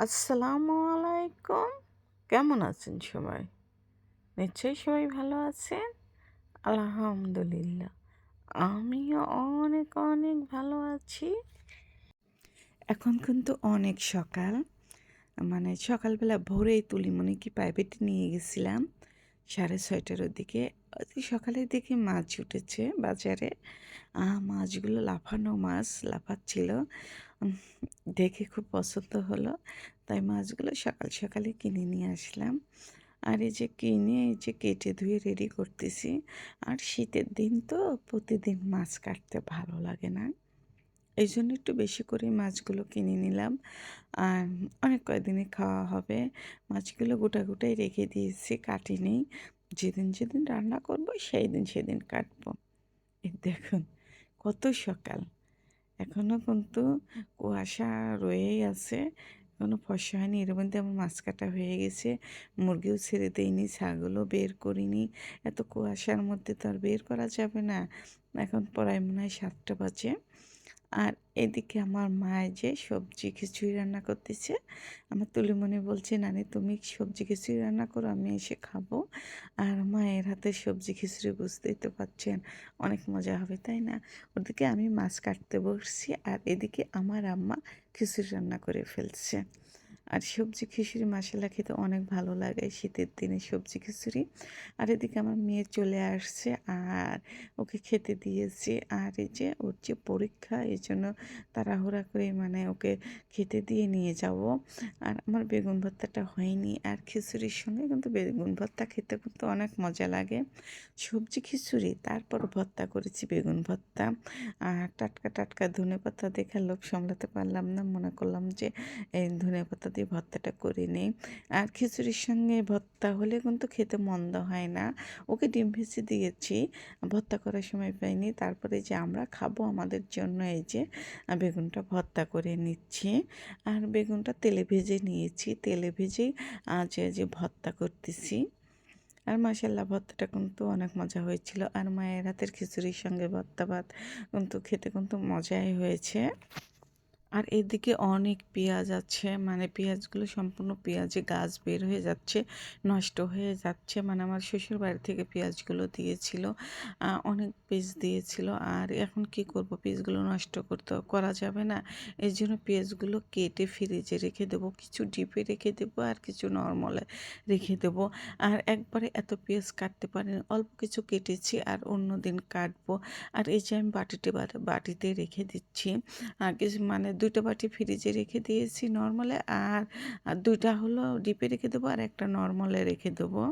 আসসালামু আলাইকুম। কেমন আছেন সবাই? নিশ্চয়ই সবাই ভালো আছেন? আলহামদুলিল্লাহ। আমিও অনেক অনেক ভালো আছি। এখন কিন্তু অনেক সকাল। মানে সকালবেলা ভোরেই তুলি মনে তুলিমণিকে প্রাইভেট নিয়ে গেছিলাম। সাড়ে ছয়টার দিকে অতি সকালের দিকে মাছ উঠেছে বাজারে। মাছগুলো লাফানো মাছ, লাফাচ্ছিল। দেখে খুব পছন্দ হলো। তাই মাছগুলো সকাল সকালে কিনে নিয়ে আসলাম। আর এই যে কিনে, এই যে কেটে ধুয়ে রেডি করতেছি। আর শীতের দিন তো প্রতিদিন মাছ কাটতে ভালো লাগে না। এই জন্য একটু বেশি করে মাছগুলো কিনে নিলাম। আর অনেক কয়দিনে খাওয়া হবে। মাছগুলো গোটা গোটাই রেখে দিয়েছি কাটিনি যেদিন যেদিন রান্না করব সেই দিন সেদিন কাটবো। দেখুন, কত সকাল। এখনও কিন্তু কুয়াশা রয়েই আছে এখনও ফসা হয়নি। এর মধ্যে আমার মাছ কাটা হয়ে গেছে। মুরগিও ছেড়ে দেয়নি ছাগলও বের করিনি। এত কুয়াশার মধ্যে তো আর বের করা যাবে না। এখন প্রায় মনে হয় সাতটা বাজে। আর এদিকে আমার মা যে সবজি খিচুড়ি রান্না করতেছে, আমার তুলিমণি বলছে, নানি, তুমি সবজি খিচুড়ি রান্না করো, আমি এসে খাব। আর মায়ের হাতে সবজি খিচুড়ি বুঝতেই তো পাচ্ছেন অনেক মজা হবে, তাই না? ওদিকে আমি মাছ কাটতে বসছি, আর এদিকে আমার আম্মা খিচুড়ি রান্না করে ফেলছে। আর সবজি খিচুড়ি মশলা খেতে অনেক ভালো লাগে শীতের দিনে সবজি খিচুড়ি। আর এদিকে আমার মেয়ে চলে আসছে আর ওকে খেতে দিয়েছি। আর এই যে ওর যে পরীক্ষা, এই জন্য তাড়াহুড়া করে মানে ওকে খেতে দিয়ে নিয়ে যাব। আর আমার বেগুন ভর্তাটা হয়নি আর খিচুড়ির সঙ্গে কিন্তু বেগুন ভর্তা খেতে কিন্তু অনেক মজা লাগে। সবজি খিচুড়ি, তারপর ভর্তা করেছি বেগুন ভর্তা। আর টাটকা টাটকা ধনে পাতা দেখে লোক সামলাতে পারলাম না, মনে করলাম যে এই ধনে পাতা দিয়ে ভর্তাটা করে নিই। আর খিচুড়ির সঙ্গে ভর্তা হলে কিন্তু খেতে মন্দ হয় না। ওকে ডিম ভেজে দিয়েছি। ভর্তা করার সময় পাইনি। তারপরে যে আমরা খাব আমাদের জন্য এই যে বেগুনটা ভর্তা করে নিচ্ছি। আর বেগুনটা তেলে ভেজে নিয়েছি। তেলে ভেজেই যে যে ভর্তা করতেছি। আর মাসাল্লাহ ভর্তাটা কিন্তু অনেক মজা হয়েছিল। আর মায়ের হাতের খিচুড়ির সঙ্গে ভর্তা ভাত কিন্তু খেতে কিন্তু মজাই হয়েছে। আর এদিকে অনেক পেঁয়াজ আছে মানে পেঁয়াজগুলো সম্পূর্ণ পেঁয়াজে গাছ বের হয়ে যাচ্ছে, নষ্ট হয়ে যাচ্ছে। মানে আমার শ্বশুর বাড়ি থেকে পেঁয়াজগুলো দিয়েছিল অনেক পিস দিয়েছিল। আর এখন কি করব? পিসগুলো নষ্ট করতে করা যাবে না। এই জন্য পেঁয়াজগুলো কেটে ফ্রিজে রেখে দেবো, কিছু ডিপে রেখে দেবো আর কিছু নর্মালে রেখে দেবো। আর একবারে এত পেঁয়াজ কাটতে পারিনি, অল্প কিছু কেটেছি আর অন্য দিন কাটবো। আর এই যে আমি বাটিতে বাটিতে রেখে দিচ্ছি আর কিছু মানে দুইটা বাটি ফ্রিজে রেখে দিয়েছি নর্মালে আর দুইটা হলো ডিপে রেখে দেবো আর একটা নর্মালে রেখে দেবো।